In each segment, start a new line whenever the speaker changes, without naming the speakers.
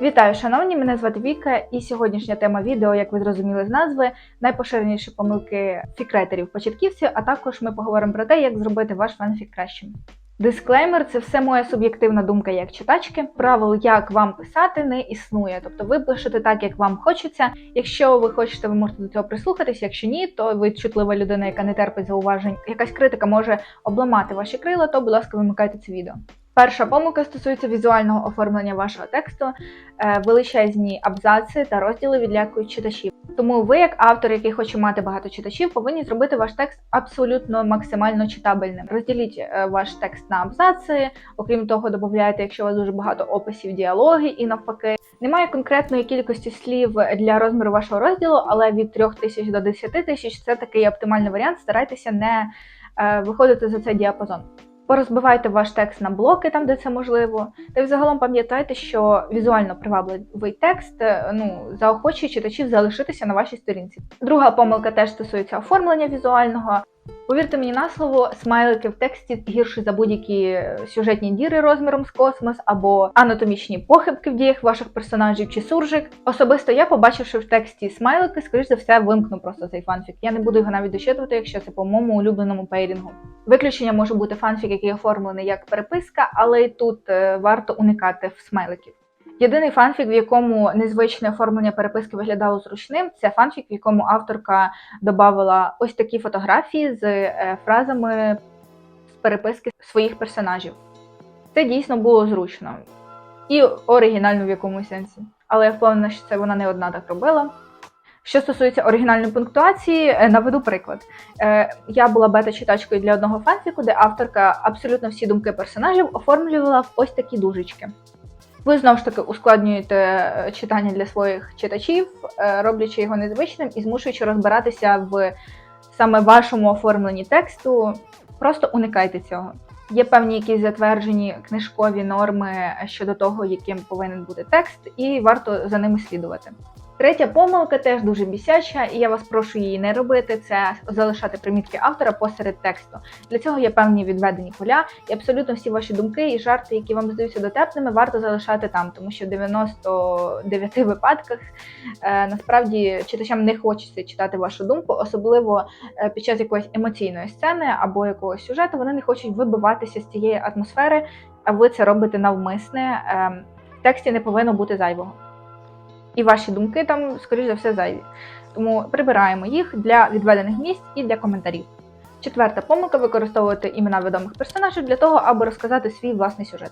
Вітаю, шановні! Мене звати Віка, і сьогоднішня тема відео, як ви зрозуміли з назви, найпоширеніші помилки фікретерів початківців, а також ми поговоримо про те, як зробити ваш фанфік кращим. Дисклеймер це все моя суб'єктивна думка як читачки. Правил, як вам писати, не існує. Тобто ви пишете так, як вам хочеться. Якщо ви хочете, ви можете до цього прислухатись. Якщо ні, то ви чутлива людина, яка не терпить зауважень. Якась критика може обламати ваші крила, то, будь ласка, вимикайте це відео. Перша помилка стосується візуального оформлення вашого тексту, Е, величезні абзаци та розділи відлякують читачів. Тому ви, як автор, який хоче мати багато читачів, повинні зробити ваш текст абсолютно максимально читабельним. Розділіть е, ваш текст на абзаци, окрім того, додайте, якщо у вас дуже багато описів, діалоги і навпаки. Немає конкретної кількості слів для розміру вашого розділу, але від 3 тисяч до 10 тисяч це такий оптимальний варіант. Старайтеся не е, виходити за цей діапазон. Порозбивайте ваш текст на блоки, там де це можливо. Та й взагалом пам'ятайте, що візуально привабливий текст е, ну заохочує читачів залишитися на вашій сторінці. Друга помилка теж стосується оформлення візуального. Повірте мені на слово, смайлики в тексті гірші за будь-які сюжетні діри розміром з космос або анатомічні похибки в діях ваших персонажів чи суржик. Особисто я, побачивши в тексті смайлики, скоріш за все, вимкну просто цей фанфік. Я не буду його навіть дочитувати, якщо це по моєму улюбленому пейрінгу. Виключення може бути фанфік, який оформлений як переписка, але і тут е, варто уникати смайликів. Єдиний фанфік, в якому незвичне оформлення переписки виглядало зручним, це фанфік, в якому авторка додавала ось такі фотографії з е, фразами з переписки своїх персонажів. Це дійсно було зручно і оригінально в якомусь сенсі. Але я впевнена, що це вона не одна так робила. Що стосується оригінальної пунктуації, е, наведу приклад. Е, Я була бета-читачкою для одного фанфіку, де авторка абсолютно всі думки персонажів оформлювала в ось такі дужечки. Ви знову ж таки ускладнюєте е, читання для своїх читачів, е, роблячи його незвичним і змушуючи розбиратися в саме вашому оформленні тексту. Просто уникайте цього. Є певні якісь затверджені книжкові норми щодо того, яким повинен бути текст, і варто за ними слідувати. Третя помилка теж дуже бісяча, і я вас прошу її не робити. Це залишати примітки автора посеред тексту. Для цього є певні відведені поля, і абсолютно всі ваші думки і жарти, які вам здаються дотепними, варто залишати там, тому що в 99 випадках е, насправді читачам не хочеться читати вашу думку, особливо е, під час якоїсь емоційної сцени або якогось сюжету. Вони не хочуть вибиватися з цієї атмосфери, а ви це робите навмисне. Е, в тексті не повинно бути зайвого і ваші думки там, скоріш за все, зайві. Тому прибираємо їх для відведених місць і для коментарів. Четверта помилка використовувати імена відомих персонажів для того, аби розказати свій власний сюжет.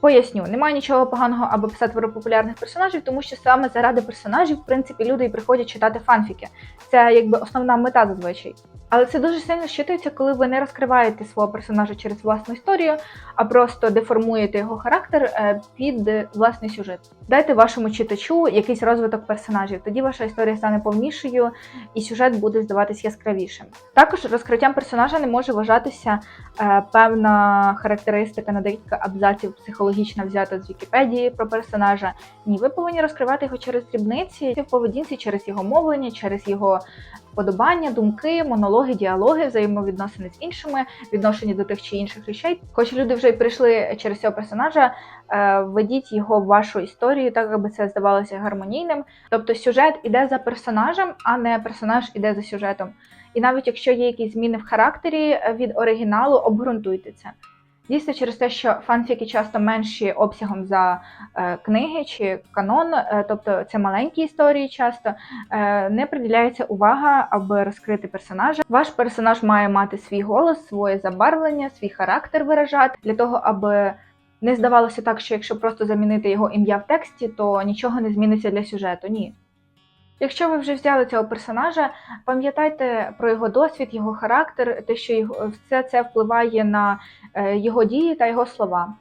Поясню, немає нічого поганого, аби писати про популярних персонажів, тому що саме заради персонажів, в принципі, люди і приходять читати фанфіки. Це якби основна мета зазвичай. Але це дуже сильно щитується, коли ви не розкриваєте свого персонажа через власну історію, а просто деформуєте його характер е, під власний сюжет. Дайте вашому читачу якийсь розвиток персонажів, тоді ваша історія стане повнішою і сюжет буде здаватись яскравішим. Також розкриттям персонажа не може вважатися е, певна характеристика на декілька абзаців психологічно взята з Вікіпедії про персонажа. Ні, ви повинні розкривати його через дрібниці в поведінці, через його мовлення, через його вподобання, думки, монологи, діалоги, взаємовідносини з іншими, відношення до тих чи інших речей. Хоч люди вже й прийшли через цього персонажа, е, введіть його в вашу історію, так аби це здавалося гармонійним. Тобто сюжет іде за персонажем, а не персонаж іде за сюжетом. І навіть якщо є якісь зміни в характері е, від оригіналу, обґрунтуйте це. Дійсно, через те, що фанфіки часто менші обсягом за е, книги чи канон, е, тобто це маленькі історії, часто е, не приділяється увага, аби розкрити персонажа. Ваш персонаж має мати свій голос, своє забарвлення, свій характер виражати для того, аби не здавалося так, що якщо просто замінити його ім'я в тексті, то нічого не зміниться для сюжету. Ні. Якщо ви вже взяли цього персонажа, пам'ятайте про його досвід, його характер, те, що все це впливає на е, його дії та його слова.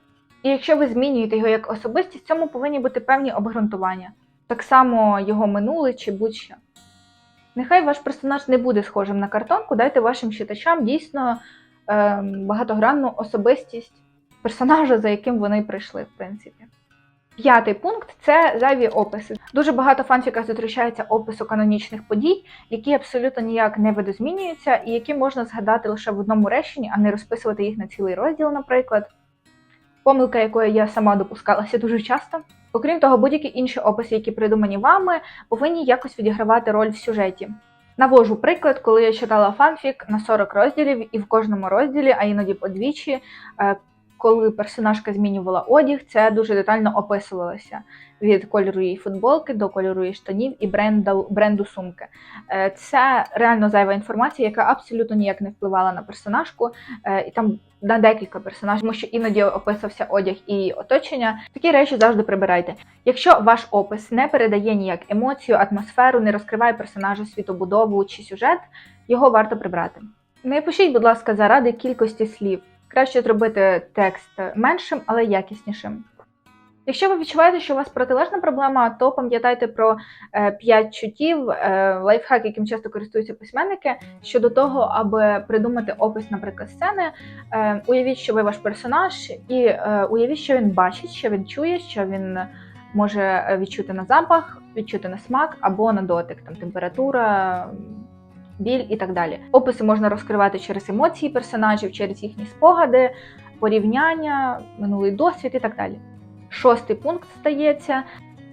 І якщо ви змінюєте його як особистість, в цьому повинні бути певні обґрунтування. Так само його минуле чи будь-що. Нехай ваш персонаж не буде схожим на картонку, дайте вашим читачам дійсно е, багатогранну особистість персонажа, за яким вони прийшли, в принципі. П'ятий пункт це зайві описи. Дуже багато фанфіка зустрічається опису канонічних подій, які абсолютно ніяк не видозмінюються, і які можна згадати лише в одному реченні, а не розписувати їх на цілий розділ, наприклад. помилка, якої я сама допускалася дуже часто. Окрім того, будь-які інші описи, які придумані вами, повинні якось відігравати роль в сюжеті. Навожу приклад, коли я читала фанфік на 40 розділів, і в кожному розділі, а іноді подвічі, е, коли персонажка змінювала одяг, це дуже детально описувалося від кольору її футболки до кольору її штанів і бренду, бренду сумки. Е, Це реально зайва інформація, яка абсолютно ніяк не впливала на персонажку, е, і там на декілька персонажів, тому що іноді описався одяг і оточення. Такі речі завжди прибирайте. Якщо ваш опис не передає ніяк емоцію, атмосферу, не розкриває персонажа, світобудову чи сюжет, його варто прибрати. Не пишіть, будь ласка, заради кількості слів. Краще зробити текст меншим, але якіснішим. Якщо ви відчуваєте, що у вас протилежна проблема, то пам'ятайте про 5 чуттів, е, лайфхак, яким часто користуються письменники, щодо того, аби придумати опис, наприклад, сцени. Е, Уявіть, що ви ваш персонаж, і е, уявіть, що він бачить, що він чує, що він може відчути на запах, відчути на смак або на дотик, там температура, біль і так далі. Описи можна розкривати через емоції персонажів, через їхні спогади, порівняння, минулий досвід і так далі. Шостий пункт стається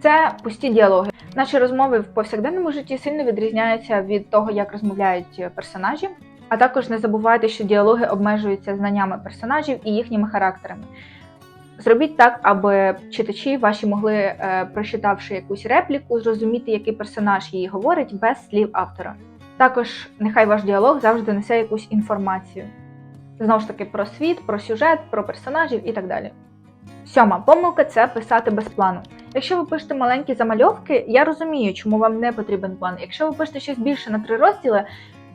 це пусті діалоги. Наші розмови в повсякденному житті сильно відрізняються від того, як розмовляють персонажі. А також не забувайте, що діалоги обмежуються знаннями персонажів і їхніми характерами. Зробіть так, аби читачі ваші могли, е, прочитавши якусь репліку, зрозуміти, який персонаж її говорить без слів автора. Також нехай ваш діалог завжди несе якусь інформацію. Знову ж таки, про світ, про сюжет, про персонажів і так далі. Сьома помилка це писати без плану. Якщо ви пишете маленькі замальовки, я розумію, чому вам не потрібен план. Якщо ви пишете щось більше на три розділи,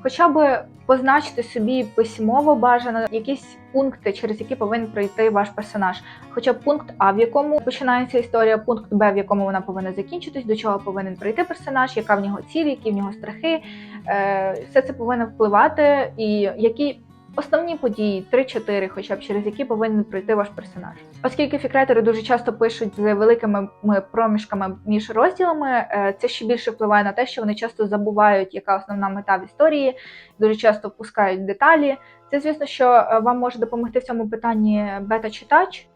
хоча б позначити собі письмово бажано якісь пункти, через які повинен пройти ваш персонаж. Хоча б пункт А, в якому починається історія, пункт Б, в якому вона повинна закінчитись, до чого повинен прийти персонаж, яка в нього ціль, які в нього страхи. Е, Все це повинно впливати, і які Основні події 3-4, хоча б через які повинен пройти ваш персонаж. Оскільки фікретери дуже часто пишуть з великими проміжками між розділами, е, це ще більше впливає на те, що вони часто забувають, яка основна мета в історії, дуже часто впускають деталі. Це, звісно, що е, вам може допомогти в цьому питанні бета-читач.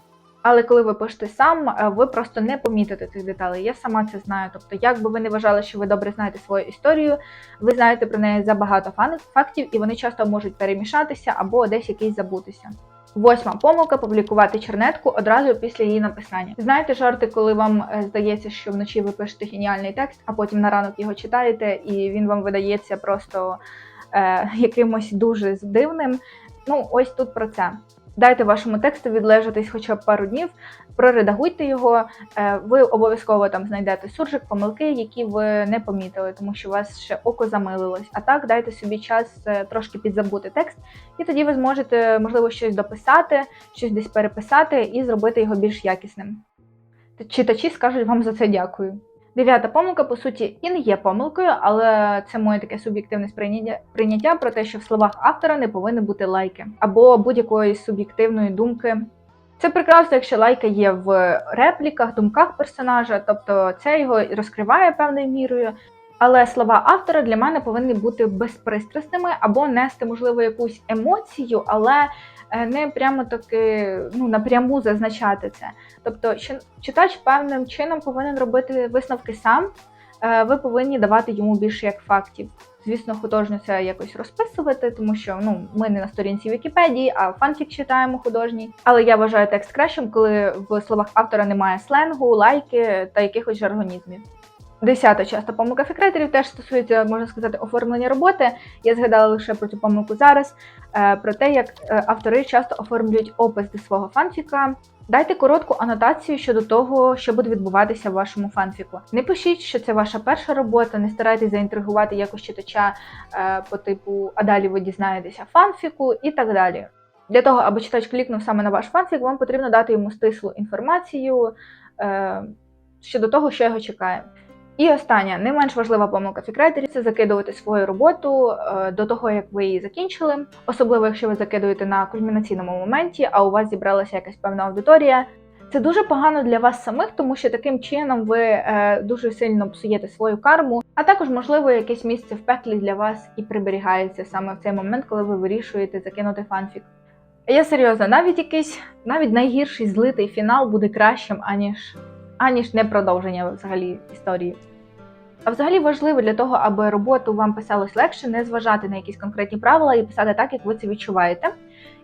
Але коли ви пишете сам, е, ви просто не помітите цих деталей. Я сама це знаю. Тобто, як би ви не вважали, що ви добре знаєте свою історію, ви знаєте про неї забагато фактів, і вони часто можуть перемішатися або десь якийсь забутися. Восьма помилка публікувати чернетку одразу після її написання. Знаєте жарти, коли вам е, здається, що вночі ви пишете геніальний текст, а потім на ранок його читаєте, і він вам видається просто е, якимось дуже дивним. Ну, ось тут про це. Дайте вашому тексту відлежатись хоча б пару днів, проредагуйте його. Е, ви обов'язково там знайдете суржик, помилки, які ви не помітили, тому що у вас ще око замилилось. А так дайте собі час е, трошки підзабути текст, і тоді ви зможете, можливо, щось дописати, щось десь переписати і зробити його більш якісним. Читачі скажуть вам за це дякую. Дев'ята помилка, по суті, і не є помилкою, але це моє таке суб'єктивне сприйняття прийняття про те, що в словах автора не повинні бути лайки або будь-якої суб'єктивної думки. Це прекрасно, якщо лайка є в репліках, думках персонажа, тобто це його розкриває певною мірою. Але слова автора для мене повинні бути безпристрасними або нести, можливо, якусь емоцію, але Е, не прямо таки ну напряму зазначати це. Тобто, читач певним чином повинен робити висновки сам. Е, ви повинні давати йому більше як фактів. Звісно, художньо це якось розписувати, тому що ну ми не на сторінці Вікіпедії, а фанфік читаємо художній. Але я вважаю текст кращим, коли в словах автора немає сленгу, лайки та якихось жаргонізмів. Десята часто помилка фікретерів теж стосується, можна сказати, оформлення роботи. Я згадала лише про цю помилку зараз, е, про те, як е, автори часто оформлюють опис до свого фанфіка. Дайте коротку анотацію щодо того, що буде відбуватися в вашому фанфіку. Не пишіть, що це ваша перша робота, не старайтесь заінтригувати якось читача е, по типу, а далі ви дізнаєтеся фанфіку і так далі. Для того, аби читач клікнув саме на ваш фанфік, вам потрібно дати йому стислу інформацію щодо того, що його чекає. І остання, не менш важлива помилка фікрайтерів це закидувати свою роботу е, до того, як ви її закінчили, особливо якщо ви закидуєте на кульмінаційному моменті, а у вас зібралася якась певна аудиторія. Це дуже погано для вас самих, тому що таким чином ви е, дуже сильно псуєте свою карму, а також, можливо, якесь місце в пеклі для вас і приберігається саме в цей момент, коли ви вирішуєте закинути фанфік. Я серйозно, навіть якийсь, навіть найгірший злитий фінал буде кращим, аніж, аніж не продовження взагалі історії. А взагалі важливо для того, аби роботу вам писалось легше, не зважати на якісь конкретні правила і писати так, як ви це відчуваєте.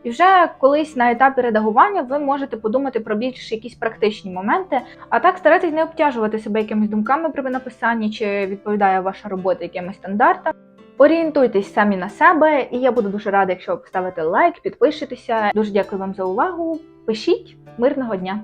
І вже колись на етапі редагування ви можете подумати про більш якісь практичні моменти, а так старайтесь не обтяжувати себе якимись думками при написанні, чи відповідає ваша робота якимось стандартам. Орієнтуйтесь самі на себе, і я буду дуже рада, якщо ви поставите лайк, підпишетеся. Дуже дякую вам за увагу. Пишіть мирного дня!